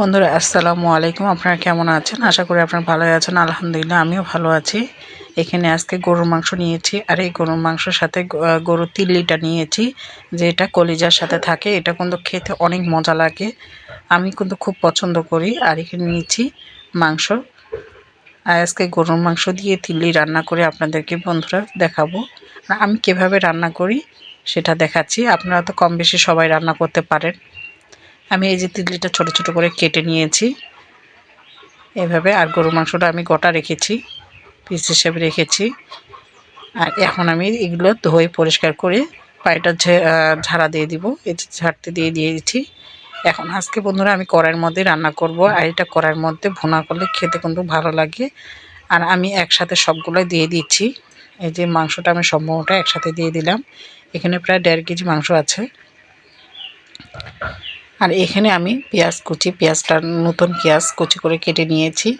বন্ধুরা, আসসালামু আলাইকুম। আপনারা কেমন আছেন? আশা করি আপনারা ভালো আছেন। আলহামদুলিল্লাহ, আমিও ভালো আছি। এখানে আজকে গরুর মাংস নিয়েছি আর এই গরুর মাংসের সাথে গরুর তিল্লিটা নিয়েছি, যেটা কলিজার সাথে থাকে। এটা কিন্তু খেতে অনেক মজা লাগে। আমি কিন্তু খুব পছন্দ করি আর এখানে নিয়েছি মাংস। আর আজকে গরুর মাংস দিয়ে তিল্লি রান্না করে আপনাদেরকে বন্ধুরা দেখাবো। আমি কীভাবে রান্না করি সেটা দেখাচ্ছি। আপনারা তো কম বেশি সবাই রান্না করতে পারেন। আমি এই যে তিতলিটা ছোট ছোট করে কেটে নিয়েছি। এভাবে আর গরুর মাংসটা আমি গোটা রেখেছি, পিস হিসেবে রেখেছি। আর এখন আমি এগুলো ধুয়ে পরিষ্কার করে পায়েটা ঝাড়া দিয়ে দিব, এই ঝাড়তে দিয়ে দিয়েছি। এখন আজকে বন্ধুরা আমি কড়াইয়ের মধ্যে রান্না করব, আর এটা কড়াইয়ের মধ্যে ভুনা করলে খেতে কিন্তু ভালো লাগে। আর আমি একসাথে সবগুলোই দিয়ে দিচ্ছি। এই যে মাংসটা আমি সম্পূর্ণটা একসাথে দিয়ে দিলাম। এখানে প্রায় দেড় কেজি মাংস আছে। আর এখানে আমি পেঁয়াজ কুচি, পেঁয়াজটা নতুন পেঁয়াজ কুচি করে কেটে নিয়েছি।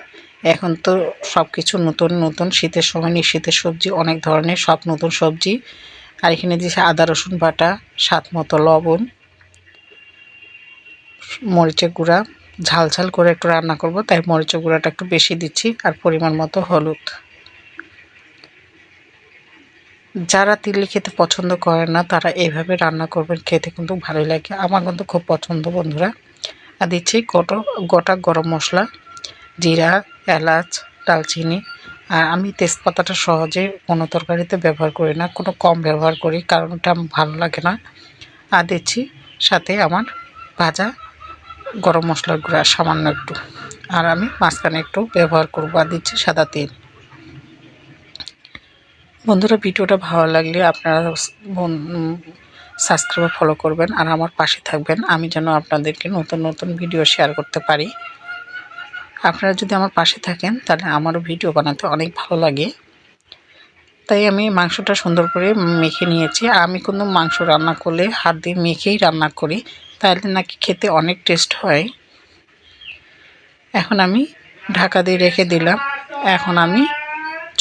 এখন তো সব কিছু নতুন নতুন শীতের সময় শীতের সবজি, অনেক ধরনের সব নতুন সবজি। আর এখানে দিয়েছি আদা, রসুন বাটা, স্বাদ মতো লবণ, মরিচের গুঁড়া। ঝাল ঝাল করে একটু রান্না করব, তাই মরিচের গুঁড়াটা একটু বেশি দিচ্ছি, আর পরিমাণ মতো হলুদ। যারা তিল্লি খেতে পছন্দ করে না, তারা এইভাবে রান্না করবেন, খেতে কিন্তু ভালোই লাগে। আমার কিন্তু খুব পছন্দ বন্ধুরা। আর দিচ্ছি গোটা গোটা গরম মশলা, জিরা, এলাচ দালচিনি আর আমি তেজপাতাটা সহজে কোনো তরকারিতে ব্যবহার করি না, কোনো কম ব্যবহার করি, কারণ ওটা আমার ভালো লাগে না। আর দিচ্ছি সাথে আমার ভাজা গরম মশলার গুঁড়া, সামান্য একটু। আর আমি মাঝখানে একটু ব্যবহার করব। আর দিচ্ছি সাদা তেল। বন্ধুরা, ভিডিওটা ভালো লাগলে আপনারা সাবস্ক্রাইব ফলো করবেন আর আমার পাশে থাকবেন। আমি যেন আপনাদেরকে নতুন নতুন ভিডিও শেয়ার করতে পারি। আপনারা যদি আমার পাশে থাকেন, তাহলে আমারও ভিডিও বানাতে অনেক ভালো লাগে। তাই আমি মাংসটা সুন্দর করে মেখে নিয়েছি। আর আমি কোনো মাংস রান্না করলে হাত দিয়ে মেখেই রান্না করি। তাহলে নাকি খেতে অনেক টেস্ট হয়। এখন আমি ঢাকা দিয়ে রেখে দিলাম। এখন আমি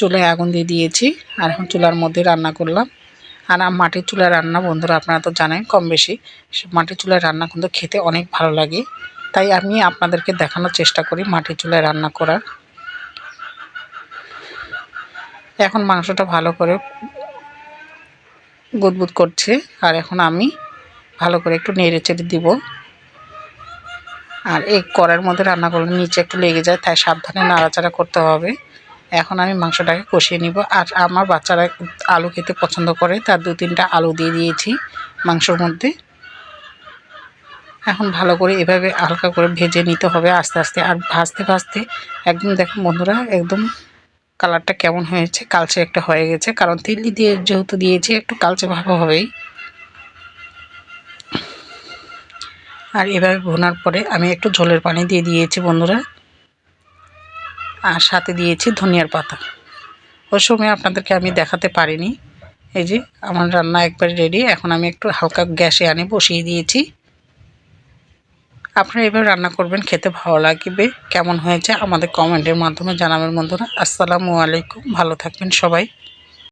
চুলায় আগুন দিয়ে দিয়েছি। আর এখন চুলার মধ্যে রান্না করলাম। আর মাটির চুলায় রান্না বন্ধুরা আপনারা তো জানেন, কম বেশি। মাটির চুলায় রান্না কিন্তু খেতে অনেক ভালো লাগে। তাই আমি আপনাদেরকে দেখানোর চেষ্টা করি মাটির চুলায় রান্না করার। এখন মাংসটা ভালো করে গুদগুদ করছে। আর এখন আমি ভালো করে একটু নেড়ে চেড়ে দিব। আর এই কড়ার মধ্যে রান্না করলে নিচে একটু লেগে যায়, তাই সাবধানে নাড়াচাড়া করতে হবে। এখন আমি মাংসটাকে কষিয়ে নিব। আর আমার বাচ্চারা আলু খেতে পছন্দ করে, তার দু তিনটা আলু দিয়ে দিয়েছি মাংসর মধ্যে। এখন ভালো করে এভাবে হালকা করে ভেজে নিতে হবে আস্তে আস্তে। আর ভাজতে ভাজতে একদম দেখো বন্ধুরা, একদম কালারটা কেমন হয়েছে, কালচে একটা হয়ে গেছে। কারণ তিল্লি দিয়ে যেহেতু দিয়েছি, একটু কালচে ভাব হবেই। আর এভাবে ভোনার পরে আমি একটু ঝোলের পানি দিয়ে দিয়েছি বন্ধুরা। আর সাথে দিয়েছি ধনিয়ার পাতা। ওই সময় আপনাদেরকে আমি দেখাতে পারিনি। এই যে আমার রান্না একবার রেডি এখন আমি একটু হালকা গ্যাসে আনে, বসিয়ে দিয়েছি। আপনারা এবার রান্না করবেন, খেতে ভালো লাগবে, কেমন হয়েছে আমাদের কমেন্টের মাধ্যমে জানাবেন বন্ধুরা। আসসালামু আলাইকুম, ভালো থাকবেন সবাই।